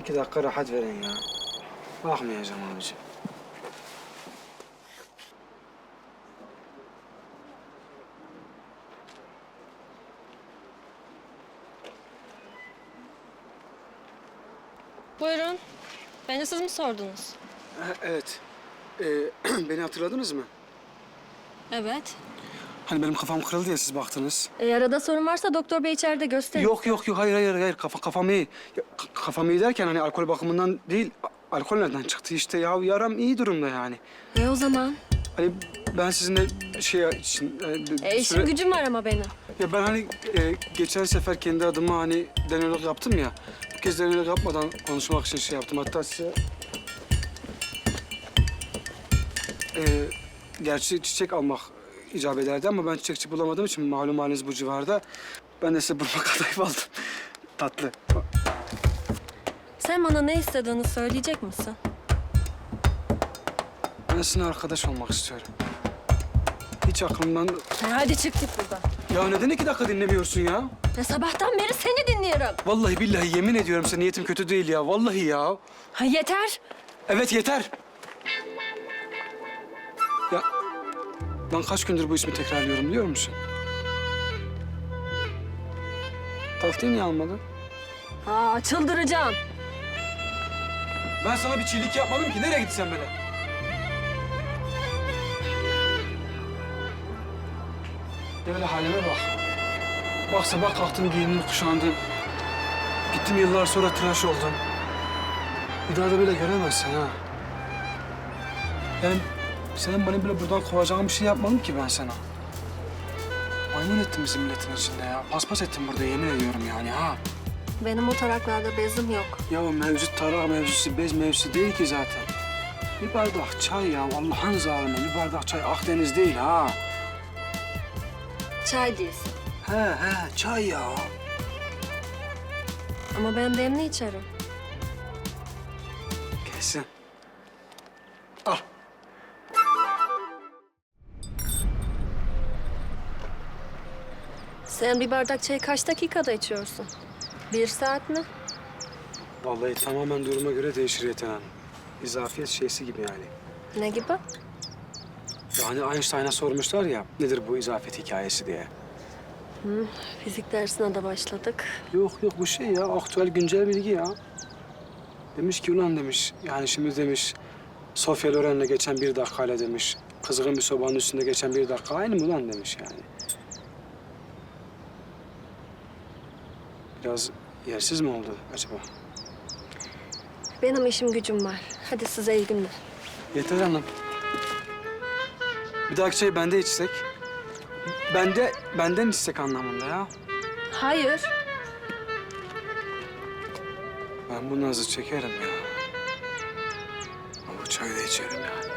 İki dakika rahat verin ya. Bakmayacağım abiciğim. Buyurun. Beni siz mi sordunuz? evet. Ee, beni hatırladınız mı? Evet. Hani benim kafam kırıldı ya siz baktınız. E, arada sorun varsa doktor bey içeride gösterin. Yok yok yok hayır hayır hayır kafa, kafam iyi. Ya, kafam iyi derken hani alkol bakımından değil. a- Alkol nereden çıktı işte ya yaram iyi durumda yani. E o zaman? Hani ben sizinle şey için... e, bir E, işim süre- gücüm var ama benim. Ya ben hani e, geçen sefer kendi adıma hani denelik yaptım ya. Bu kez denelik yapmadan konuşmak için şey yaptım. Hatta size... E, gerçi çiçek almak icap ederdi ama ben çiçekçi bulamadığım için malum haliniz bu civarda. Ben de size burma kadayıf aldım. Tatlı. Sen bana ne istediğini söyleyecek misin? Ben sizinle arkadaş olmak istiyorum. Hiç aklımdan... E, hadi çık git buradan. Ya neden iki dakika dinlemiyorsun ya? Ya sabahtan beri seni dinliyorum. Vallahi billahi yemin ediyorum size niyetim kötü değil ya. Vallahi ya. Ha yeter. Evet yeter. Ben kaç gündür bu ismi tekrarlıyorum biliyor musun? Tahtayı niye almadın? Ha çıldıracağım. Ben sana bir çiğlik yapmadım ki. Nereye gitsen böyle? Ya böyle halime bak. Bak sabah kalktım giyindim kuşandım. Gittim yıllar sonra tıraş oldum. Bir daha da böyle göremezsin ha. Yani senin beni bile buradan kovacağın bir şey yapmadım ki ben sana. Maymun ettin bizi milletin içinde ya. Paspas ettin burada yemin ediyorum yani ha. Benim o taraklarda bezim yok. Ya o mevcut tarak mevzusu, bez mevzusu değil ki zaten. Bir bardak çay ya, Allah'ın zalimi. Bir bardak çay Akdeniz değil ha. Çay değilsin. He he, çay ya. Ama ben demli içerim. Kesin. Sen bir bardak çayı kaç dakikada içiyorsun? Bir saat mi? Vallahi tamamen duruma göre değişir Yeten Hanım. İzafiyet şeysi gibi yani. Ne gibi? Yani Einstein'a sormuşlar ya, nedir bu izafiyet hikayesi diye. Fizik dersine de başladık. Yok yok bu şey ya, aktüel güncel bilgi ya. Demiş ki ulan demiş, yani şimdi demiş... Sofya Loren'le geçen bir dakikayla demiş... Kızgın bir sobanın üstünde geçen bir dakika aynı mı lan demiş yani. Biraz yersiz mi oldu acaba? Benim işim gücüm var. Hadi size iyi günler. Yeter Hanım. Bir dahaki çayı bende içsek. Bende, benden içsek anlamında ya. Hayır. Ben bu nazı çekerim ya. Ama bu çayı da içerim yani.